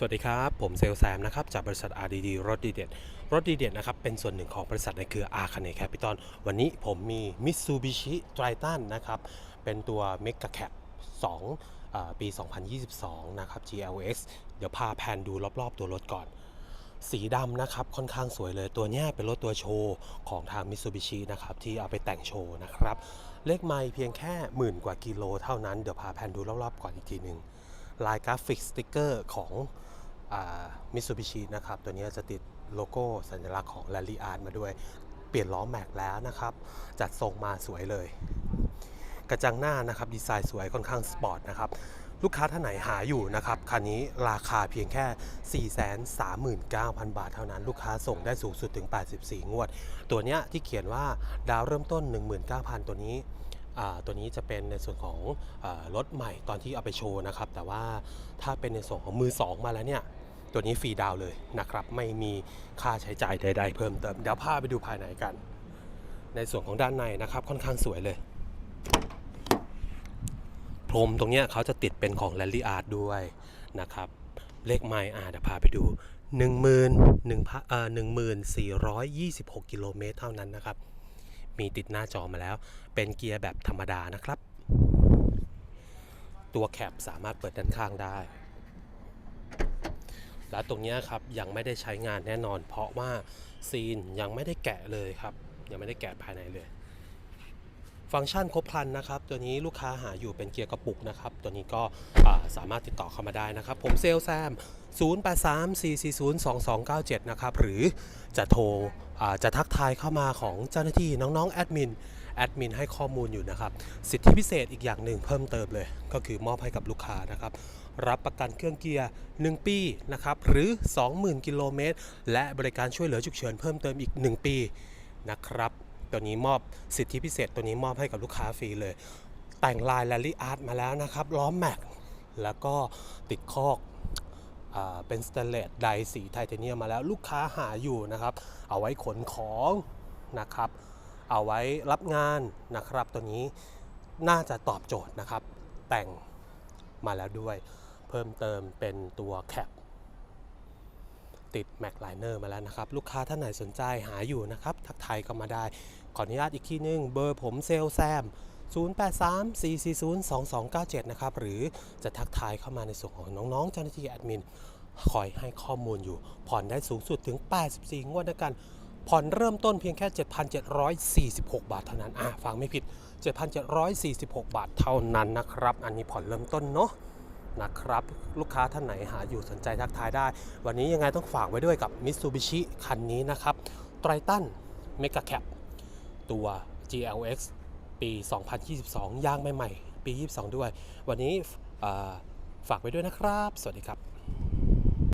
สวัสดีครับ ผมเซลแซมนะครับ จากบริษัท RDD รถดีเด็ดรถดีเด็ดนะครับ เป็นส่วนหนึ่งของบริษัทในเครือ a r c a n e Capital วันนี้ผมมี Mitsubishi Triton นะครับ เป็นตัว Mega Cap 2อ่าปี 2022 นะครับ GLX เดี๋ยวพาแผนดูรอบ ๆ ตัวรถก่อน สีดำนะครับ ค่อนข้างสวยเลยตัวเนี้ยเป็นรถตัวโชว์ของทาง Mitsubishi นะครับ ที่เอาไปแต่งโชว์นะครับ เลขไมล์เพียงแค่หมื่นกว่ากิโลเท่านั้นเดี๋ยวพาแผนดูรอบๆก่อนอีกทีหนึ่ง ลายกราฟิกสติกเกอร์ของมิตซูบิชินะครับ ตัวนี้จะติดโลโก้สัญลักษณ์ของ r a l l y Art มาด้วย เปลี่ยนล้อแม็กแล้วนะครับ จัดทรงมาสวยเลย กระจังหน้านะครับดีไซน์สวยค่อนข้างสปอร์ตนะครับ ลูกค้าท่านไหนหาอยู่นะครับคันนี้ราคาเพียงแค่ 439,000 บาทเท่านั้น ลูกค้าส่งได้สูงสุดถึง 84 งวด ตัวเนี้ยที่เขียนว่าดาวเริ่มต้น 19,000 ตัวนี้ ตัวนี้จะเป็นในส่วนของอรถใหม่ตอนที่เอาไปโชว์นะครับ แต่ว่าถ้าเป็นในส่วนของมือ 2 มาแล้วเนี่ย ตัวนี้ฟรีดาวเลยนะครับ ไม่มีค่าใช้จ่ายใด ๆ เพิ่มเติมเดี๋ยวพาไปดูภายในกัน ในส่วนของด้านในนะครับค่อนข้างสวยเลย พรมตรงนี้เขาจะติดเป็นของ r a l l y Art ด้วยนะครับเลขไมล์อาเดี๋ยวพาไปดู 1 1 0 0 0เอ่อ1426 กิโลเมตรเท่านั้นนะครับ มีติดหน้าจอมาแล้ว เป็นเกียร์แบบธรรมดานะครับ ตัวแคปสามารถเปิดด้านข้างได้ และตรงนี้ครับยังไม่ได้ใช้งานแน่นอน เพราะว่าซีนยังไม่ได้แกะเลยครับ ยังไม่ได้แกะภายในเลย ฟังก์ชันครบครันนะครับตัวนี้ลูกค้าหาอยู่เป็นเกียร์กระปุกนะครับตัวนี้ก็สามารถติดต่อเข้ามาได้นะครับ ผมเซลแซม 0834402297 นะครับหรือจะโทรจะทักทายเข้ามาของเจ้าหน้าที่น้องๆแอดมินแอดมินให้ข้อมูลอยู่นะครับ สิทธิพิเศษอีกอย่างหนึ่งเพิ่มเติมเลย ก็คือมอบให้กับลูกค้านะครับ รับประกันเครื่องเกียร์ 1 ปีนะครับ หรือ 20,000 กิโลเมตร และบริการช่วยเหลือฉุกเฉินเพิ่มเติมอีก 1 ปีนะครับ ตัวนี้มอบสิทธิพิเศษ ตัวนี้มอบให้กับลูกค้าฟรีเลย แต่งลาย r รลลี่อาร์ตมาแล้วนะครับ ล้อมแม็ก แล้วก็ติดคอกเป็นสแตนเลสไดสีไทเทเนียมมาแล้วลูกค้าหาอยู่นะครับ เอาไว้ขนของนะครับ เอาไว้รับงานนะครับ ตัวนี้น่าจะตอบโจทย์นะครับ แต่งมาแล้วด้วย เพิ่มเติมเป็นตัวแคป ติดแม็กไลเนอร์มาแล้วนะครับ ลูกค้าท่านไหนสนใจหาอยู่นะครับ ทักทายก็มาได้ ขออนุญาตอีกที่นึง เบอร์ผมเซลลแซม 0834402297 นะครับ หรือจะทักทายเข้ามาในส่วนของน้องๆ เจ้าหน้าที่แอดมินคอยให้ข้อมูลอยู่ ผ่อนได้สูงสุดถึง 84 งวดด้วยกัน ผ่อนเริ่มต้นเพียงแค่ 7,746 บาทเท่านั้น อะ ฟังไม่ผิด 7,746 บาทเท่านั้นนะครับ อันนี้ผ่อนเริ่มต้นเนาะ นะครับ ลูกค้าท่านไหนหาอยู่สนใจทักทายได้ วันนี้ยังไงต้องฝากไว้ด้วยกับ Mitsubishi คันนี้นะครับไตรตันเมกะแคปตัว GLX ปี 2022 ย่างใหม่ๆ ปี 22 ด้วย วันนี้ฝากไว้ด้วยนะครับ สวัสดีครับ